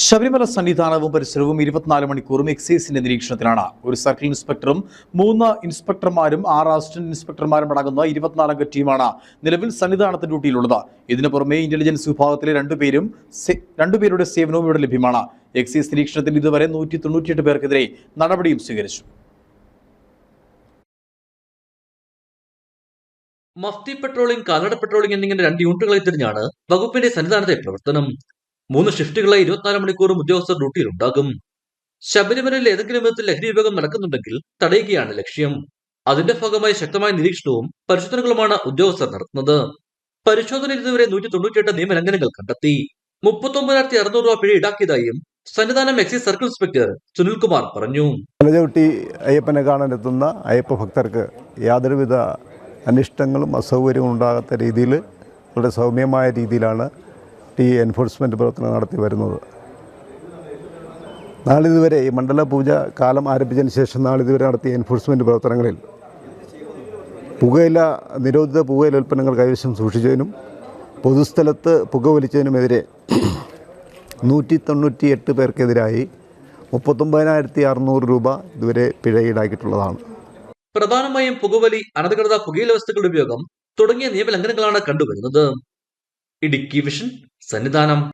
ശബരിമല സന്നിധാനവും പരിസരവും ഇരുപത്തിനാല് മണിക്കൂറും എക്സൈസിന്റെ നിരീക്ഷണത്തിലാണ്. ഒരു സർക്കിൾ ഇൻസ്പെക്ടറും മൂന്ന് ഇൻസ്പെക്ടർമാരും ആറ് അസിസ്റ്റന്റ് ഇൻസ്പെക്ടർമാരും അടങ്ങുന്ന ഇരുപത്തിനാലംഗ ടീമാണ് നിലവിൽ സന്നിധാനത്ത് ഡ്യൂട്ടിയിലുള്ളത്. ഇതിനു പുറമെ ഇന്റലിജൻസ് വിഭാഗത്തിലെ രണ്ടുപേരും രണ്ടുപേരുടെ സേവനവും ഇവിടെ ലഭ്യമാണ്. എക്സൈസ് നിരീക്ഷണത്തിൽ ഇതുവരെ നൂറ്റി തൊണ്ണൂറ്റിയെട്ട് പേർക്കെതിരെ നടപടിയും സ്വീകരിച്ചു. മഫ്തി പെട്രോളിംഗ് കാലട പെട്രോളിംഗ് എന്നിങ്ങനെ രണ്ട് യൂണിറ്റുകളെ തിരിഞ്ഞാണ് വകുപ്പിന്റെ സന്നിധാനത്തെ പ്രവർത്തനം. മൂന്ന് ഷിഫ്റ്റുകളായി ഇരുപത്തിനാല് മണിക്കൂറും ഉദ്യോഗസ്ഥർ ഡ്യൂട്ടിയിലുണ്ടാകും ശബരിമലയിൽ ഏതെങ്കിലും വിധത്തിൽ ലഹരി ഉപയോഗം നടക്കുന്നുണ്ടെങ്കിൽ തടയുകയാണ് ലക്ഷ്യം. അതിന്റെ ഭാഗമായി ശക്തമായ നിരീക്ഷണവും പരിശോധനകളുമാണ് ഉദ്യോഗസ്ഥർ നടത്തുന്നത്. പരിശോധനയിൽ ഇതുവരെ നൂറ്റി തൊണ്ണൂറ്റിയെട്ട് നിയമലംഘനങ്ങൾ കണ്ടെത്തി. മുപ്പത്തൊമ്പതിനായിരത്തി അറുന്നൂറ് രൂപ പിഴ ഈടാക്കിയതായും Sannidhanam excise circle inspector Sunilkumar പറഞ്ഞു. മലചവിട്ടി അയ്യപ്പനെ കാണാനെത്തുന്ന അയ്യപ്പ ഭക്തർക്ക് യാതൊരുവിധ അനിഷ്ടങ്ങളും അസൗകര്യവും ഉണ്ടാകാത്ത രീതിയിൽ വളരെ സൗമ്യമായ രീതിയിലാണ് ഈ എൻഫോഴ്സ്മെന്റ് പ്രവർത്തനം നടത്തി വരുന്നത്. നാളിതുവരെ ഈ മണ്ഡല പൂജ കാലം ആരംഭിച്ചതിന് ശേഷം നാളിതുവരെ നടത്തിയ എൻഫോഴ്സ്മെന്റ് പ്രവർത്തനങ്ങളിൽ പുകയില നിരോധിത പുകയില ഉൽപ്പന്നങ്ങൾ കൈവശം സൂക്ഷിച്ചതിനും പൊതുസ്ഥലത്ത് പുക വലിച്ചതിനുമെതിരെ നൂറ്റി തൊണ്ണൂറ്റി എട്ട് പേർക്കെതിരായി മുപ്പത്തൊമ്പതിനായിരത്തി അറുന്നൂറ് രൂപ ഇതുവരെ പിഴ ഈടാക്കിയിട്ടുള്ളതാണ്. പ്രധാനമായും പുകവലി അനധികൃത പുകയില വസ്തുക്കളുടെ ഉപയോഗം തുടങ്ങിയ നിയമലംഘനങ്ങളാണ് കണ്ടുവരുന്നത്. ഇടുക്കി വിഷൻ സന്നിധാനം